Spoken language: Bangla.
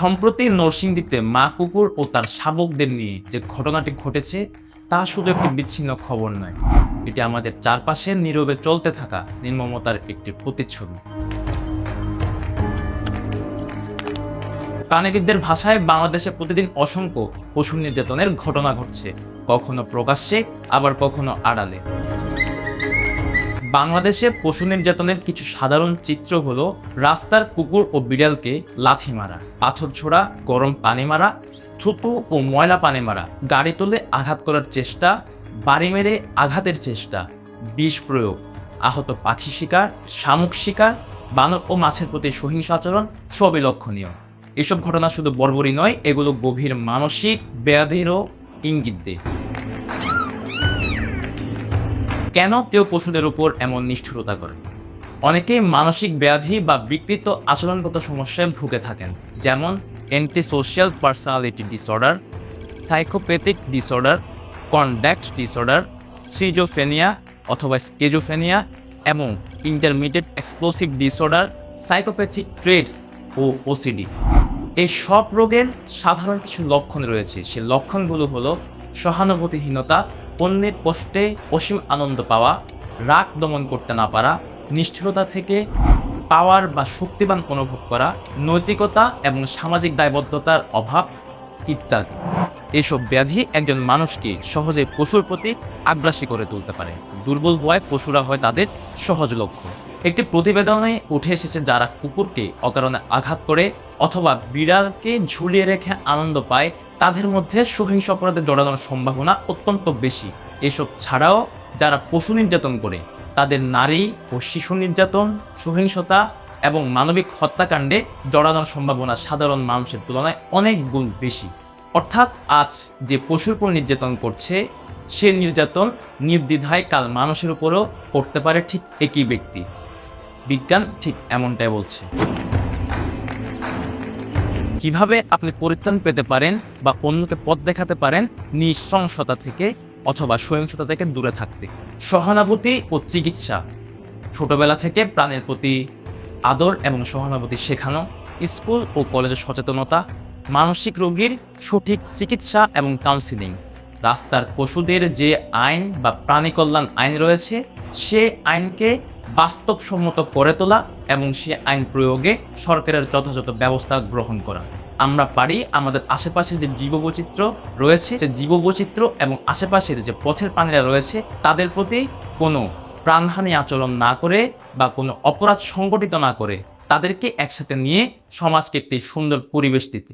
সম্প্রতি নরসিংদীতে মা কুকুর ও তার শাবকদের নিয়ে যে ঘটনাটি ঘটেছে, তা শুধু একটি বিচ্ছিন্ন খবর নয়। এটি আমাদের চারপাশে নীরবে চলতে থাকা নির্মমতার একটি প্রতিচ্ছবি। প্রাণীবিদদের ভাষায় বাংলাদেশে প্রতিদিন অসংখ্য পশু নির্যাতনের ঘটনা ঘটছে। কখনো প্রকাশ্যে, আবার কখনো আড়ালে। বাংলাদেশে পশু নির্যাতনের কিছু সাধারণ চিত্র হলো রাস্তার কুকুর ও বিড়ালকে লাথি মারা, পাথর ছোড়া, গরম পানি মারা, থুতু ও ময়লা পানি মারা, গাড়ি তুলে আঘাত করার চেষ্টা, বাড়ি মেরে আঘাতের চেষ্টা, বিষ প্রয়োগ, আহত পাখি শিকার, শামুক শিকার, বানর ও মাছের প্রতি সহিংস আচরণ সবই লক্ষণীয়। এসব ঘটনা শুধু বর্বরই নয়, এগুলো গভীর মানসিক ব্যাধিরও ইঙ্গিত দেয়। কেন কেউ পশুদের উপর এমন নিষ্ঠুরতা করে? অনেকে মানসিক ব্যাধি বা বিকৃত আচরণগত সমস্যায় ভুগে থাকেন, যেমন anti social personality disorder psychopathic disorder conduct disorder schizophrenia অথবা স্কেজোফেনিয়া এবং intermediate explosive disorder psychopathic traits ও ওসিডি এই সব রোগের সাধারণ কিছু লক্ষণ রয়েছে। সে লক্ষণগুলো হলো সহানুভূতিহীনতা অন্যের কষ্টে অসীম আনন্দ পাওয়া, রাগ দমন করতে না পারা, নিষ্ঠুরতা থেকে পাওয়ার বা শক্তিবান অনুভব করা, নৈতিকতা এবং সামাজিক দায়বদ্ধতার অভাব ইত্যাদি। এসব ব্যাধি একজন মানুষকে সহজে পশুর প্রতি আগ্রাসী করে তুলতে পারে। দুর্বল হওয়ায় পশুরা হয় তাদের সহজ লক্ষ্য। একটি প্রতিবেদনে উঠে এসেছে যারা কুকুরকে অকারণে আঘাত করে অথবা বিড়ালকে ঝুলিয়ে রেখে আনন্দ পায় তাদের মধ্যে সহিংস অপরাধে জড়ানোর সম্ভাবনা অত্যন্ত বেশি। এসব ছাড়াও যারা পশু নির্যাতন করে, তাদের নারী ও শিশু নির্যাতন, সহিংসতা এবং মানবিক হত্যাকাণ্ডে জড়ানোর সম্ভাবনা সাধারণ মানুষের তুলনায় অনেক গুণ বেশি। অর্থাৎ আজ যে পশুর উপর নির্যাতন করছে, সে নির্যাতন নির্দ্বিধায় কাল মানুষের উপরও করতে পারে ঠিক একই ব্যক্তি। বিজ্ঞান ঠিক এমনটাই বলছে। কীভাবে আপনি পরিত্রাণ পেতে পারেন বা অন্যকে পথ দেখাতে পারেন নৃশংসতা থেকে অথবা সহিংসতা থেকে দূরে থাকতে। সহানুভূতি ও চিকিৎসা। ছোটবেলা থেকে প্রাণের প্রতি আদর এবং সহানুভূতি শেখানো, স্কুল ও কলেজে সচেতনতা, মানসিক রোগীর সঠিক চিকিৎসা এবং কাউন্সিলিং রাস্তার পশুদের যে আইন বা প্রাণী কল্যাণ আইন রয়েছে, সে আইনকে বাস্তবসম্মত করে তোলা এবং সে আইন প্রয়োগে সরকারের যথাযথ ব্যবস্থা গ্রহণ করা। আমরা পারি আমাদের আশেপাশের যে জীববৈচিত্র্য রয়েছে, যে জীববৈচিত্র্য এবং আশেপাশের যে পথের প্রাণীরা রয়েছে, তাদের প্রতি কোনো প্রাণহানি আচরণ না করে বা কোনো অপরাধ সংগঠিত না করে তাদেরকে একসাথে নিয়ে সমাজকে একটি সুন্দর পরিবেশ দিতে।